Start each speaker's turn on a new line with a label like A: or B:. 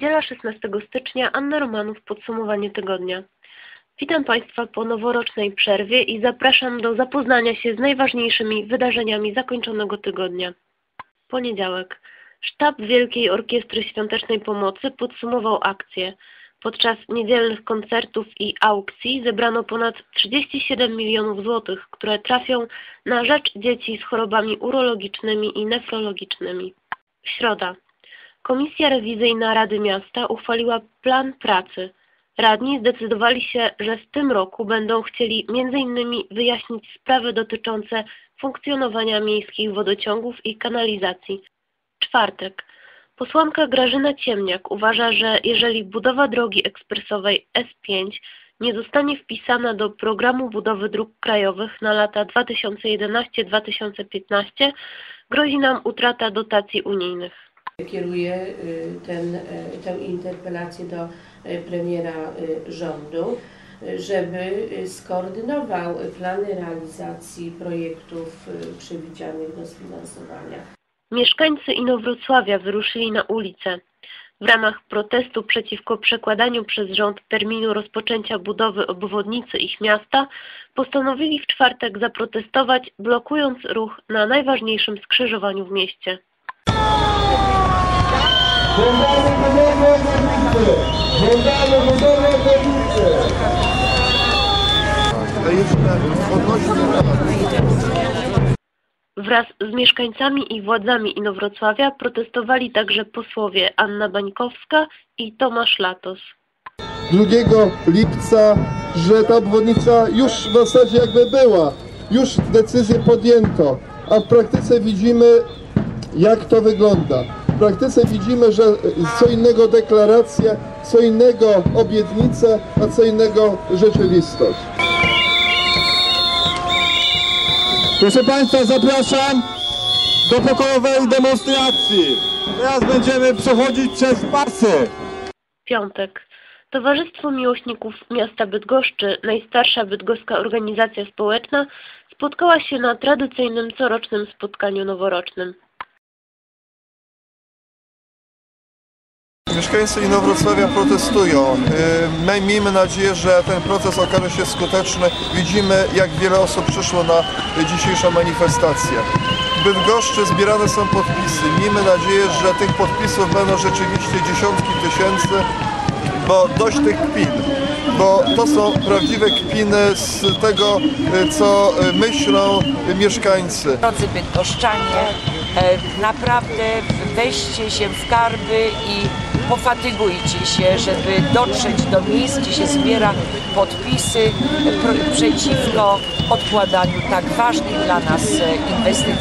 A: Niedziela 16 stycznia, Anna Romanów, podsumowanie tygodnia. Witam Państwa po noworocznej przerwie i zapraszam do zapoznania się z najważniejszymi wydarzeniami zakończonego tygodnia. Poniedziałek. Sztab Wielkiej Orkiestry Świątecznej Pomocy podsumował akcję. Podczas niedzielnych koncertów i aukcji zebrano ponad 37 milionów złotych, które trafią na rzecz dzieci z chorobami urologicznymi i nefrologicznymi. Środa. Komisja rewizyjna Rady Miasta uchwaliła plan pracy. Radni zdecydowali się, że w tym roku będą chcieli m.in. wyjaśnić sprawy dotyczące funkcjonowania miejskich wodociągów i kanalizacji. Czwartek. Posłanka Grażyna Ciemniak uważa, że jeżeli budowa drogi ekspresowej S5 nie zostanie wpisana do programu budowy dróg krajowych na lata 2011-2015, grozi nam utrata dotacji unijnych.
B: Kieruję y, ten, y, tę interpelację do y, premiera rządu, żeby skoordynował plany realizacji projektów przewidzianych do sfinansowania.
A: Mieszkańcy Inowrocławia wyruszyli na ulicę. W ramach protestu przeciwko przekładaniu przez rząd terminu rozpoczęcia budowy obwodnicy ich miasta postanowili w czwartek zaprotestować, blokując ruch na najważniejszym skrzyżowaniu w mieście.
C: Żądamy! Żądamy
A: Wraz z mieszkańcami i władzami Inowrocławia protestowali także posłowie Anna Bańkowska i Tomasz Latos.
D: 2 lipca, że ta obwodnica już w zasadzie jakby była, już decyzję podjęto, a w praktyce widzimy jak to wygląda. W praktyce widzimy, że co innego deklaracje, co innego obietnice, a co innego rzeczywistość.
C: Proszę Państwa, zapraszam do pokojowej demonstracji. Teraz będziemy przechodzić przez pasy.
A: Piątek. Towarzystwo Miłośników Miasta Bydgoszczy, najstarsza bydgoska organizacja społeczna, spotkała się na tradycyjnym corocznym spotkaniu noworocznym.
E: Mieszkańcy Inowrocławia protestują. Yy, my- Miejmy nadzieję, że ten proces okaże się skuteczny. Widzimy, jak wiele osób przyszło na dzisiejszą manifestację. W Bydgoszczy zbierane są podpisy. Miejmy nadzieję, że tych podpisów będą rzeczywiście dziesiątki tysięcy, bo dość tych kpin. Bo to są prawdziwe kpiny z tego, yy, co yy, myślą mieszkańcy.
F: Drodzy Bydgoszczanie, e, naprawdę weźcie się w karby i pofatygujcie się, żeby dotrzeć do miejsc, gdzie się zbiera podpisy przeciwko odkładaniu tak ważnych dla nas e, inwestycji.